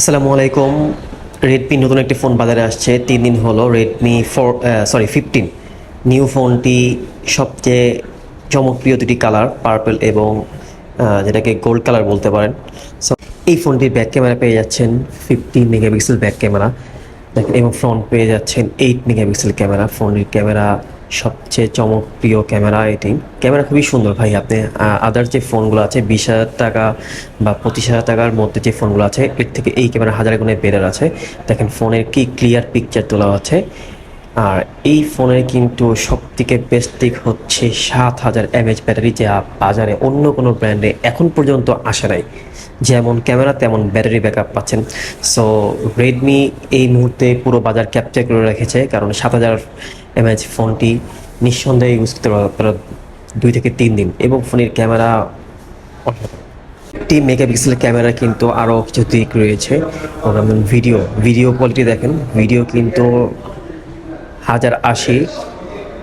আসসালামু আলাইকুম। রেডমি নতুন একটি ফোন বাজারে আসছে। তিন দিন হলো Redmi four sorry fifteen new ফোনটি সবচেয়ে জনপ্রিয় দুটি কালার পার্পল এবং যেটাকে গোল্ড কালার বলতে পারেন। সো এই ফোনটির ব্যাক ক্যামেরা পেয়ে যাচ্ছেন ফিফটি মেগাপিক্সেল ব্যাক ক্যামেরা দেখেন, এবং ফ্রন্ট পেয়ে যাচ্ছেন এইট মেগাপিক্সেল ক্যামেরা ফোনটির ক্যামেরা সবচেয়ে চমকপ্রিয় ক্যামেরা এটি। ক্যামেরা খুবই সুন্দর ভাই, আপনি আদার যে ফোনগুলো আছে, বিশ হাজার টাকা বা পঁচিশ হাজার টাকার মধ্যে যে ফোনগুলো আছে, এর থেকে এই ক্যামেরা হাজার গুণে বেটার আছে। দেখেন ফোনের কি ক্লিয়ার পিকচার তোলা আছে আর এই ফোনের কিন্তু সব থেকে বেস্ট দিক হচ্ছে সাত হাজার এমএচ ব্যাটারি যা বাজারে অন্য কোনো ব্র্যান্ডে এখন পর্যন্ত আসে নাই। যেমন ক্যামেরা, তেমন ব্যাটারি ব্যাকআপ পাচ্ছেন। সো রেডমি এই মুহূর্তে পুরো বাজার ক্যাপচার করে রেখেছে, কারণ সাত হাজার এমএচ ফোনটি নিঃসন্দেহে ইউজ করতে পারবে আপনারা দুই থেকে তিন দিন। এবং ফোনের ক্যামেরা একটি মেগাপিক্সেল ক্যামেরা কিন্তু আরও কিছু দিক রয়েছে। ভিডিও ভিডিও কোয়ালিটি দেখেন। ভিডিও কিন্তু হাজার আশি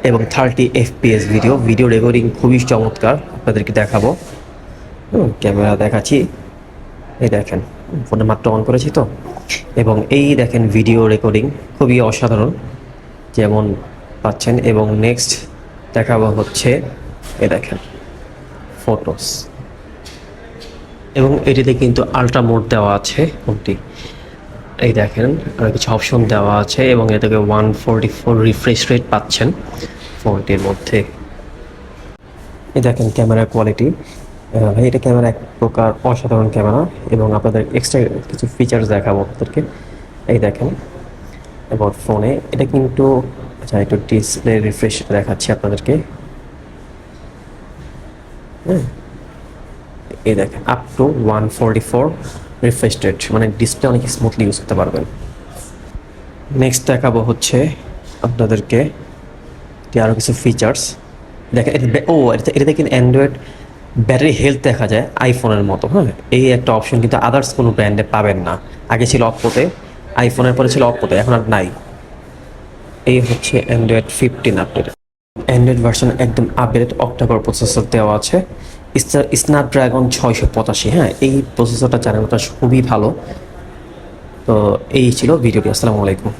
এবং thirty FPS video video recording খুবই চমৎকার, আপনাদেরকে দেখাবো। ক্যামেরা দেখাচ্ছি। এই দেখেন ফোনে মাত্র অন করেছি তো। এবং এই দেখেন ভিডিও রেকর্ডিং খুবই অসাধারণ। যেমন পাচ্ছেন এবং নেক্সট দেখাবো হচ্ছে এ দেখেন ফটোস এবং এটিতে কিন্তু আলট্রা মোড দেওয়া আছে ফোনটি। এই দেখেন, আর কিছু অপশন দেওয়া আছে এবং এটাকে one forty four refresh rate পাচ্ছেন ফোনটির মধ্যে। এই দেখেন ক্যামেরা কোয়ালিটি ভাই, এটা ক্যামেরা এক প্রকার অসাধারণ ক্যামেরা এবং আপনাদের এক্সট্রা কিছু ফিচার্স দেখাবো আপনাদেরকে। এই দেখেন এবার ফোনে এটা কিন্তু আচ্ছা একটু ডিসপ্লে রিফ্রেশ দেখাচ্ছি আপনাদেরকে। হ্যাঁ এই দেখেন up to one forty four refresh rate মানে ডিসপ্লে অনেক স্মুথলি ইউজ করতে পারবেন। নেক্সট দেখাবো হচ্ছে আপনাদেরকে আরও কিছু ফিচার্স দেখেন ও, এটা কিন্তু অ্যান্ড্রয়েড ব্যাটারি হেলথ দেখা যায় আইফোনের মতো হ্যাঁ? এই একটা অপশন কিন্তু আদার্স কোনো ব্র্যান্ডে পাবেন না। আগে ছিল অপ্পোতে আইফোনের পরে ছিল অপ্পোতে এখন আর নাই। এই হচ্ছে Android fifteen update Android version একদম আপডেট অক্টোবর প্রসেসর দেওয়া আছে। স্ন্যাপড্রাগন ছয়শো পঁচাশি হ্যাঁ এই প্রসেসরটা জানানোটা খুবই ভালো। তো এই ছিল ভিডিওটি আসসালামু আলাইকুম।